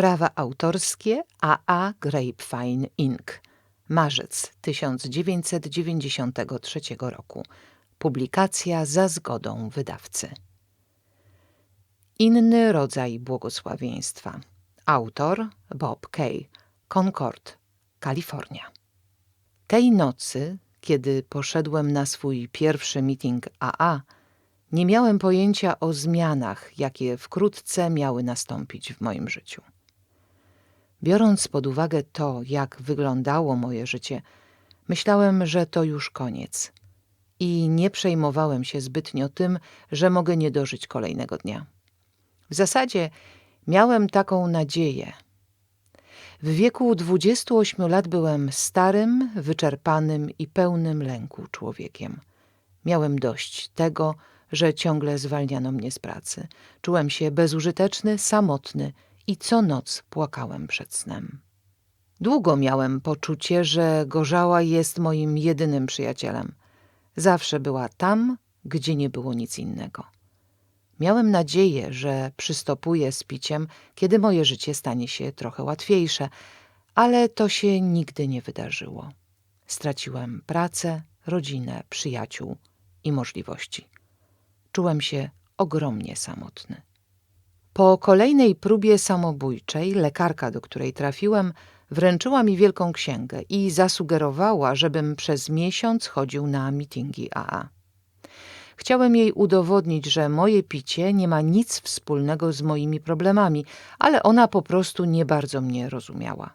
Prawa autorskie AA Grapevine Inc. Marzec 1993 roku. Publikacja za zgodą wydawcy. Inny rodzaj błogosławieństwa. Autor Bob Kay, Concord, Kalifornia. Tej nocy, kiedy poszedłem na swój pierwszy meeting AA, nie miałem pojęcia o zmianach, jakie wkrótce miały nastąpić w moim życiu. Biorąc pod uwagę to, jak wyglądało moje życie, myślałem, że to już koniec i nie przejmowałem się zbytnio tym, że mogę nie dożyć kolejnego dnia. W zasadzie miałem taką nadzieję. W wieku 28 lat byłem starym, wyczerpanym i pełnym lęku człowiekiem. Miałem dość tego, że ciągle zwalniano mnie z pracy. Czułem się bezużyteczny, samotny i co noc płakałem przed snem. Długo miałem poczucie, że gorzała jest moim jedynym przyjacielem. Zawsze była tam, gdzie nie było nic innego. Miałem nadzieję, że przystopuję z piciem, kiedy moje życie stanie się trochę łatwiejsze, ale to się nigdy nie wydarzyło. Straciłem pracę, rodzinę, przyjaciół i możliwości. Czułem się ogromnie samotny. Po kolejnej próbie samobójczej lekarka, do której trafiłem, wręczyła mi wielką księgę i zasugerowała, żebym przez miesiąc chodził na mitingi AA. Chciałem jej udowodnić, że moje picie nie ma nic wspólnego z moimi problemami, ale ona po prostu nie bardzo mnie rozumiała.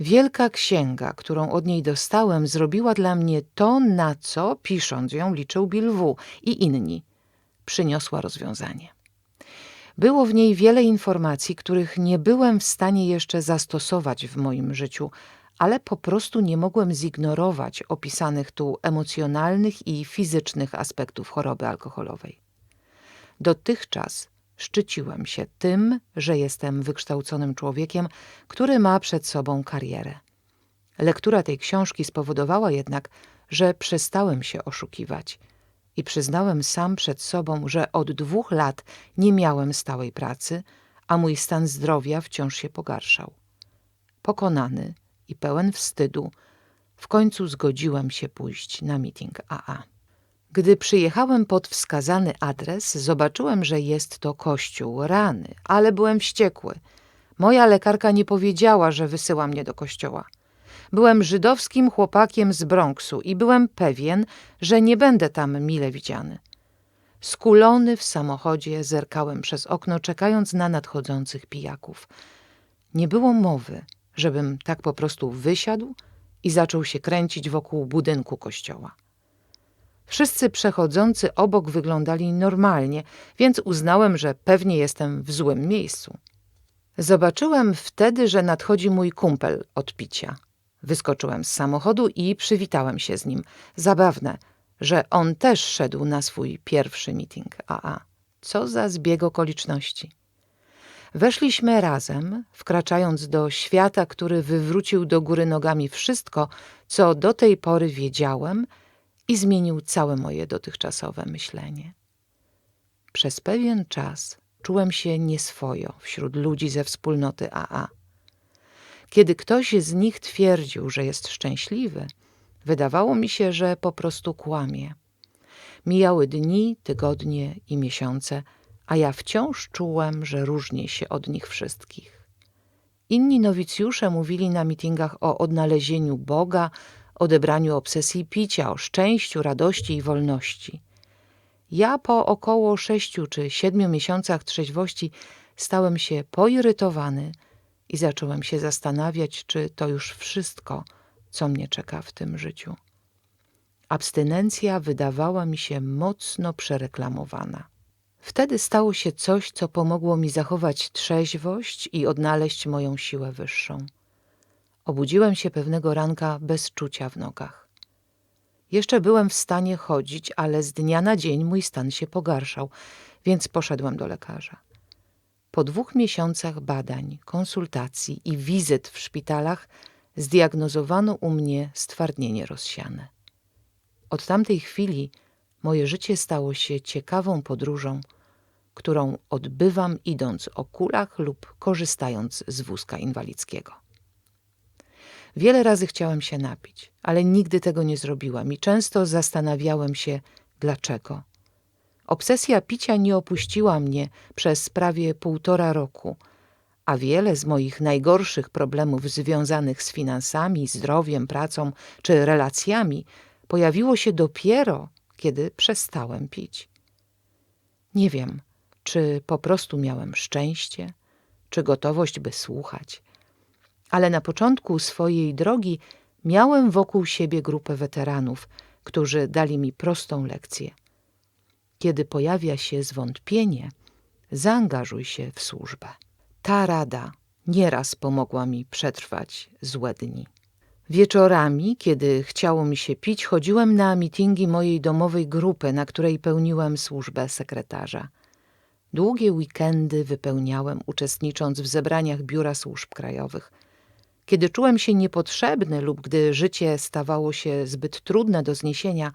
Wielka księga, którą od niej dostałem, zrobiła dla mnie to, na co, pisząc ją, liczył Bill W. i inni. Przyniosła rozwiązanie. Było w niej wiele informacji, których nie byłem w stanie jeszcze zastosować w moim życiu, ale po prostu nie mogłem zignorować opisanych tu emocjonalnych i fizycznych aspektów choroby alkoholowej. Dotychczas szczyciłem się tym, że jestem wykształconym człowiekiem, który ma przed sobą karierę. Lektura tej książki spowodowała jednak, że przestałem się oszukiwać i przyznałem sam przed sobą, że od dwóch lat nie miałem stałej pracy, a mój stan zdrowia wciąż się pogarszał. Pokonany, i pełen wstydu, w końcu zgodziłem się pójść na meeting AA. Gdy przyjechałem pod wskazany adres, zobaczyłem, że jest to kościół. Rany, ale byłem wściekły. Moja lekarka nie powiedziała, że wysyła mnie do kościoła. Byłem żydowskim chłopakiem z Bronxu i byłem pewien, że nie będę tam mile widziany. Skulony w samochodzie zerkałem przez okno, czekając na nadchodzących pijaków. Nie było mowy, żebym tak po prostu wysiadł i zaczął się kręcić wokół budynku kościoła. Wszyscy przechodzący obok wyglądali normalnie, więc uznałem, że pewnie jestem w złym miejscu. Zobaczyłem wtedy, że nadchodzi mój kumpel od picia. Wyskoczyłem z samochodu i przywitałem się z nim. Zabawne, że on też szedł na swój pierwszy meeting AA. Co za zbieg okoliczności. Weszliśmy razem, wkraczając do świata, który wywrócił do góry nogami wszystko, co do tej pory wiedziałem i zmienił całe moje dotychczasowe myślenie. Przez pewien czas czułem się nieswojo wśród ludzi ze wspólnoty AA. Kiedy ktoś z nich twierdził, że jest szczęśliwy, wydawało mi się, że po prostu kłamie. Mijały dni, tygodnie i miesiące, a ja wciąż czułem, że różnię się od nich wszystkich. Inni nowicjusze mówili na mitingach o odnalezieniu Boga, odebraniu obsesji picia, o szczęściu, radości i wolności. Ja po około sześciu czy siedmiu miesiącach trzeźwości stałem się poirytowany i zacząłem się zastanawiać, czy to już wszystko, co mnie czeka w tym życiu. Abstynencja wydawała mi się mocno przereklamowana. Wtedy stało się coś, co pomogło mi zachować trzeźwość i odnaleźć moją siłę wyższą. Obudziłem się pewnego ranka bez czucia w nogach. Jeszcze byłem w stanie chodzić, ale z dnia na dzień mój stan się pogarszał, więc poszedłem do lekarza. Po dwóch miesiącach badań, konsultacji i wizyt w szpitalach zdiagnozowano u mnie stwardnienie rozsiane. Od tamtej chwili Moje życie stało się ciekawą podróżą, którą odbywam idąc o kulach lub korzystając z wózka inwalidzkiego. Wiele razy chciałam się napić, ale nigdy tego nie zrobiłam i często zastanawiałem się, dlaczego. Obsesja picia nie opuściła mnie przez prawie półtora roku, a wiele z moich najgorszych problemów związanych z finansami, zdrowiem, pracą czy relacjami pojawiło się dopiero, kiedy przestałem pić. Nie wiem, czy po prostu miałem szczęście, czy gotowość, by słuchać, ale na początku swojej drogi miałem wokół siebie grupę weteranów, którzy dali mi prostą lekcję. Kiedy pojawia się zwątpienie, zaangażuj się w służbę. Ta rada nieraz pomogła mi przetrwać złe dni. Wieczorami, kiedy chciało mi się pić, chodziłem na mitingi mojej domowej grupy, na której pełniłem służbę sekretarza. Długie weekendy wypełniałem, uczestnicząc w zebraniach Biura Służb Krajowych. Kiedy czułem się niepotrzebny lub gdy życie stawało się zbyt trudne do zniesienia,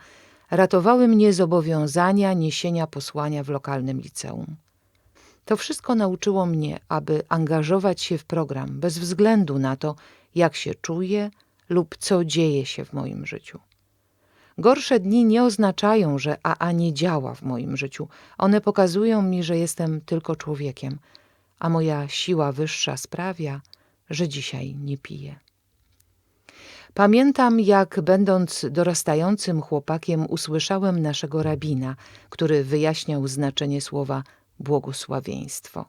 ratowały mnie zobowiązania niesienia posłania w lokalnym liceum. To wszystko nauczyło mnie, aby angażować się w program bez względu na to, jak się czuję lub co dzieje się w moim życiu. Gorsze dni nie oznaczają, że AA nie działa w moim życiu. One pokazują mi, że jestem tylko człowiekiem, a moja siła wyższa sprawia, że dzisiaj nie piję. Pamiętam, jak będąc dorastającym chłopakiem usłyszałem naszego rabina, który wyjaśniał znaczenie słowa błogosławieństwo.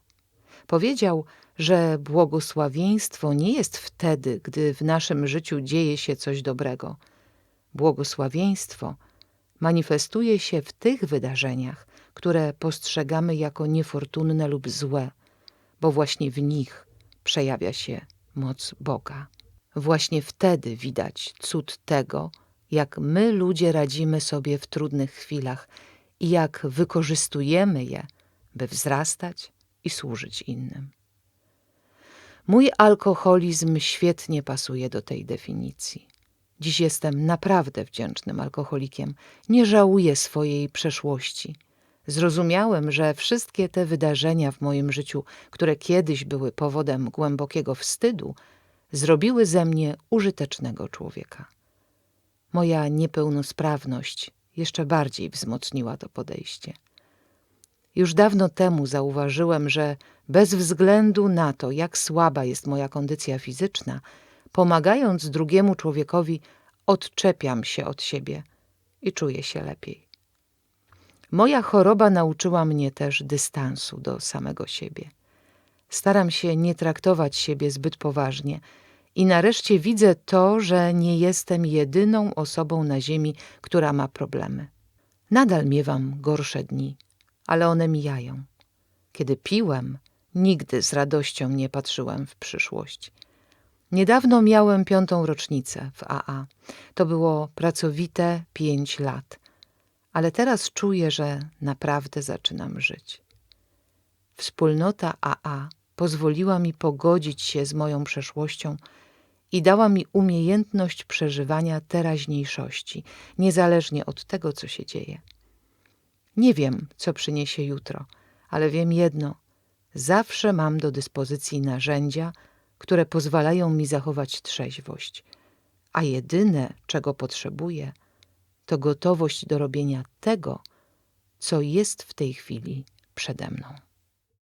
Powiedział, że błogosławieństwo nie jest wtedy, gdy w naszym życiu dzieje się coś dobrego. Błogosławieństwo manifestuje się w tych wydarzeniach, które postrzegamy jako niefortunne lub złe, bo właśnie w nich przejawia się moc Boga. Właśnie wtedy widać cud tego, jak my ludzie radzimy sobie w trudnych chwilach i jak wykorzystujemy je, by wzrastać i służyć innym. Mój alkoholizm świetnie pasuje do tej definicji. Dziś jestem naprawdę wdzięcznym alkoholikiem. Nie żałuję swojej przeszłości. Zrozumiałem, że wszystkie te wydarzenia w moim życiu, które kiedyś były powodem głębokiego wstydu, zrobiły ze mnie użytecznego człowieka. Moja niepełnosprawność jeszcze bardziej wzmocniła to podejście. Już dawno temu zauważyłem, że bez względu na to, jak słaba jest moja kondycja fizyczna, pomagając drugiemu człowiekowi, odczepiam się od siebie i czuję się lepiej. Moja choroba nauczyła mnie też dystansu do samego siebie. Staram się nie traktować siebie zbyt poważnie i nareszcie widzę to, że nie jestem jedyną osobą na ziemi, która ma problemy. Nadal miewam gorsze dni, ale one mijają. Kiedy piłem, nigdy z radością nie patrzyłem w przyszłość. Niedawno miałem piątą rocznicę w AA. To było pracowite pięć lat, ale teraz czuję, że naprawdę zaczynam żyć. Wspólnota AA pozwoliła mi pogodzić się z moją przeszłością i dała mi umiejętność przeżywania teraźniejszości, niezależnie od tego, co się dzieje. Nie wiem, co przyniesie jutro, ale wiem jedno: zawsze mam do dyspozycji narzędzia, które pozwalają mi zachować trzeźwość, a jedyne, czego potrzebuję, to gotowość do robienia tego, co jest w tej chwili przede mną.